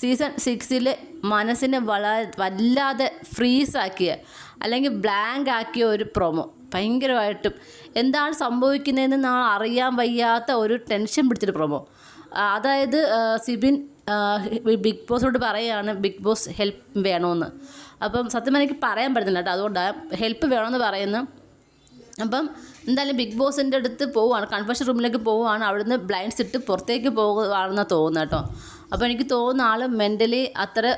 Season സിക്സിൽ മനസ്സിനെ വളരെ വല്ലാതെ ഫ്രീസാക്കിയ അല്ലെങ്കിൽ ബ്ലാങ്ക് ആക്കിയ ഒരു പ്രൊമോ ഭയങ്കരമായിട്ടും എന്താണ് സംഭവിക്കുന്നതെന്ന് നാ അറിയാൻ വയ്യാത്ത ഒരു ടെൻഷൻ പിടിച്ചൊരു പ്രൊമോ അതായത് സിബിൻ ബിഗ് ബോസിനോട് പറയുകയാണ് ബിഗ് ബോസ് ഹെൽപ്പ് വേണമെന്ന് അപ്പം സത്യം എനിക്ക് പറയാൻ പറ്റുന്നില്ല കേട്ടോ. അതുകൊണ്ടാണ് ഹെൽപ്പ് വേണമെന്ന് പറയുന്നു. അപ്പം എന്തായാലും ബിഗ് ബോസിന്റെ അടുത്ത് പോവുകയാണ്. കൺഫെഷൻ റൂമിലേക്ക് പോവുകയാണ്. അവിടുന്ന് ബ്ലൈൻഡ്സ് ഇട്ട് പുറത്തേക്ക് പോകുകയാണെന്ന് തോന്നുന്നു കേട്ടോ. അപ്പോൾ എനിക്ക് തോന്നുന്ന ആൾ മെന്റലി അത്ര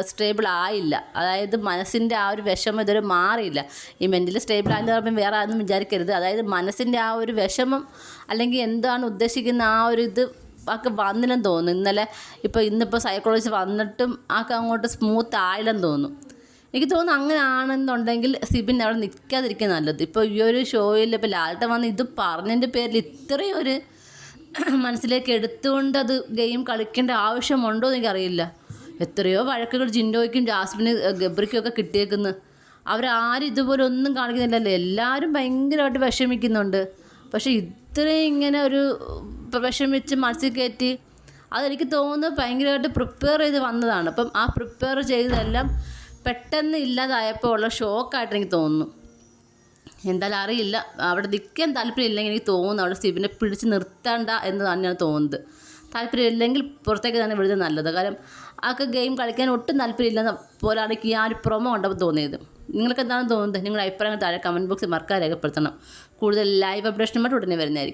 സ്റ്റേബിൾ ആയില്ല. അതായത് മനസ്സിന്റെ ആ ഒരു വിഷമം ഇതുവരെ മാറിയില്ല. ഈ മെന്റലി സ്റ്റേബിൾ ആയെന്ന് പറയുമ്പോൾ വേറെ ആരും വിചാരിക്കരുത്. അതായത് മനസ്സിന്റെ ആ ഒരു വിഷമം അല്ലെങ്കിൽ എന്താണ് ഉദ്ദേശിക്കുന്ന ആ ഒരു ഇത് ഒക്കെ വന്നില്ലെന്ന് തോന്നുന്നു. ഇന്നലെ ഇപ്പോൾ ഇന്നിപ്പോൾ സൈക്കോളജി വന്നിട്ടും ആൾക്ക് അങ്ങോട്ട് സ്മൂത്ത് ആയില്ലെന്ന് തോന്നുന്നു. എനിക്ക് തോന്നുന്നു അങ്ങനെ ആണെന്നുണ്ടെങ്കിൽ സിബിൻ അവിടെ നിൽക്കാതിരിക്കുക നല്ലത്. ഇപ്പോൾ ഈ ഒരു ഷോയിൽ ഇപ്പോൾ ലാൽട്ട വന്ന് ഇത് പറഞ്ഞതിന്റെ പേരിൽ ഇത്രയും ഒരു മനസ്സിലേക്ക് എടുത്തുകൊണ്ട് അത് ഗെയിം കളിക്കേണ്ട ആവശ്യമുണ്ടോ എന്ന് എനിക്കറിയില്ല. എത്രയോ വഴക്കുകൾ ജിൻഡോയ്ക്കും ജാസ്മിന് ഗബ്രിക്കും ഒക്കെ കിട്ടിയേക്കുന്നു. അവരാരും ഇതുപോലെ ഒന്നും കാണിക്കുന്നില്ലല്ലോ. എല്ലാവരും ഭയങ്കരമായിട്ട് വിഷമിക്കുന്നുണ്ട്. പക്ഷേ ഇത്രയും ഇങ്ങനെ ഒരു വിഷമിച്ച് മനസ്സിൽ കയറ്റി അതെനിക്ക് തോന്നുന്നു ഭയങ്കരമായിട്ട് പ്രിപ്പയർ ചെയ്ത് വന്നതാണ്. അപ്പം ആ പ്രിപ്പയർ ചെയ്തതെല്ലാം പെട്ടെന്ന് ഇല്ലാതായപ്പോൾ ഉള്ള ഷോക്കായിട്ട് എനിക്ക് തോന്നുന്നു. എന്തായാലും അറിയില്ല. അവിടെ നിൽക്കാൻ താല്പര്യമില്ലെങ്കിൽ എനിക്ക് തോന്നുന്നു അവിടെ സിബിനെ പിടിച്ച് നിർത്തണ്ട എന്ന് തന്നെയാണ് തോന്നുന്നത്. താല്പര്യമില്ലെങ്കിൽ പുറത്തേക്ക് തന്നെ വിടുന്നത് നല്ലത്. കാരണം ആൾക്ക് ഗെയിം കളിക്കാൻ ഒട്ടും താല്പര്യമില്ലെന്ന പോലാണ് എനിക്ക് ആ ഒരു പ്രൊമോ കണ്ടപ്പോൾ തോന്നിയത്. നിങ്ങൾക്ക് എന്താണ് തോന്നുന്നത്? നിങ്ങളുടെ അഭിപ്രായങ്ങൾ താഴെ കമന്റ് ബോക്സിൽ മറക്കാൻ രേഖപ്പെടുത്തണം. കൂടുതൽ ലൈവ് അപ്ഡേഷനുമായിട്ട് ഉടനെ വരുന്നതായിരിക്കും.